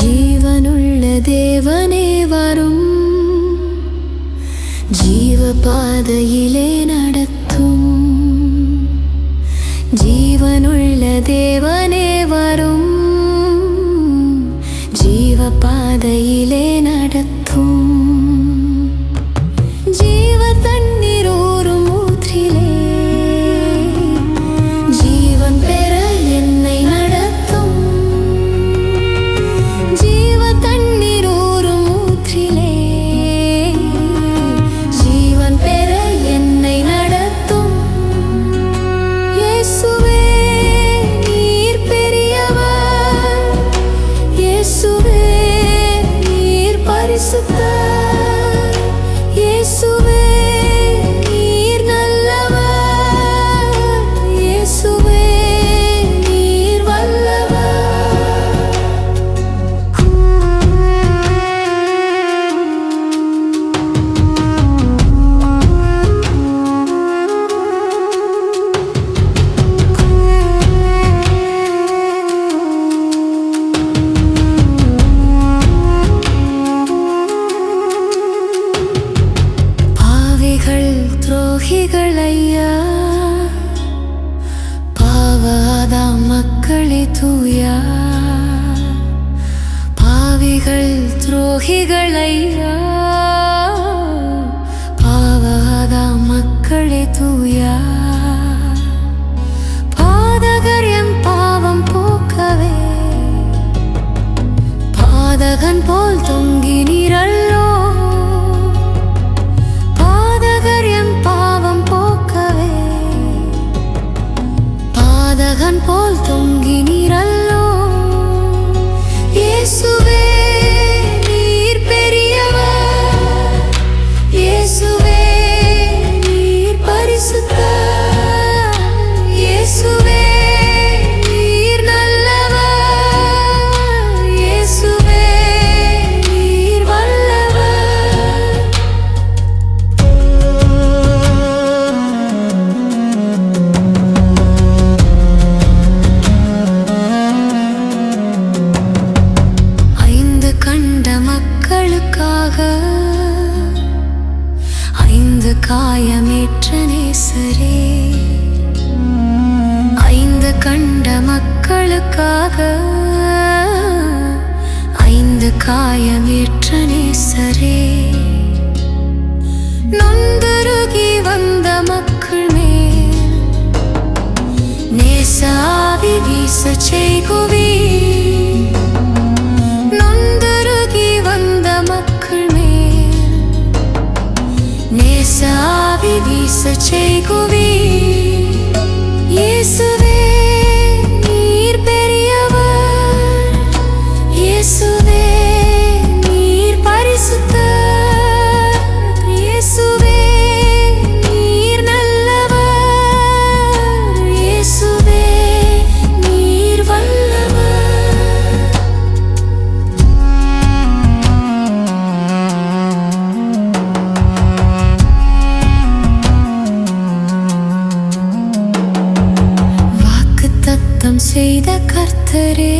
ജീവനുള്ള ദേവനേ വരും ജീവപാതയിലെ നടത്തും ജീവനുള്ള ദേവ தூயா? பாவிகள் துரோகிகள் ஐயா? எனக்காக ஐந்து காயமேற்ற நேசரே. நொந்தருகி வந்த மக்கள் மேல் நேசாவி வீச செய்குவி. செய்த கர்த்தரே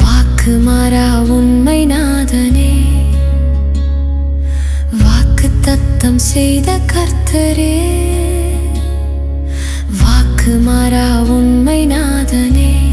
வாக்கு மாறா உண்மை நாதனே. வாக்கு தத்தம் செய்த கர்த்தரே வாக்கு மாறா உண்மை நாதனே.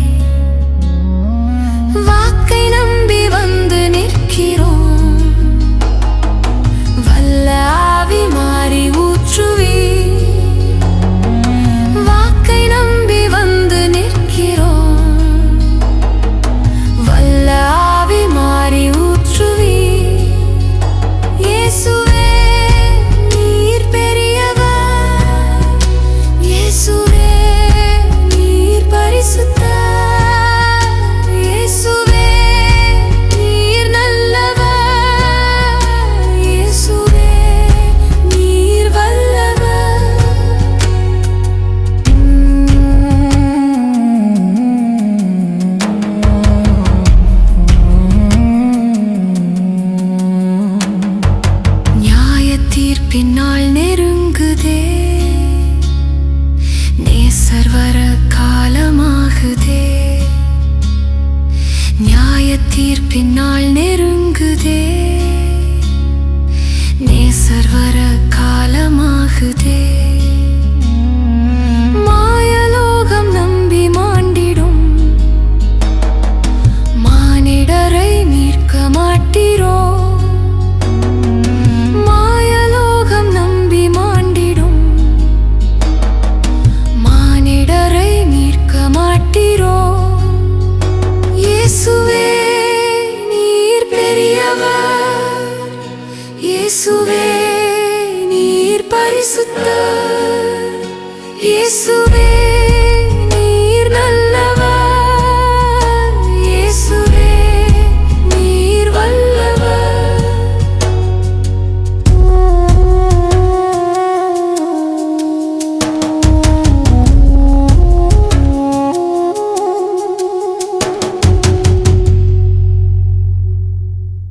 பின்னால் நெருங்குதே. இயேசுவே.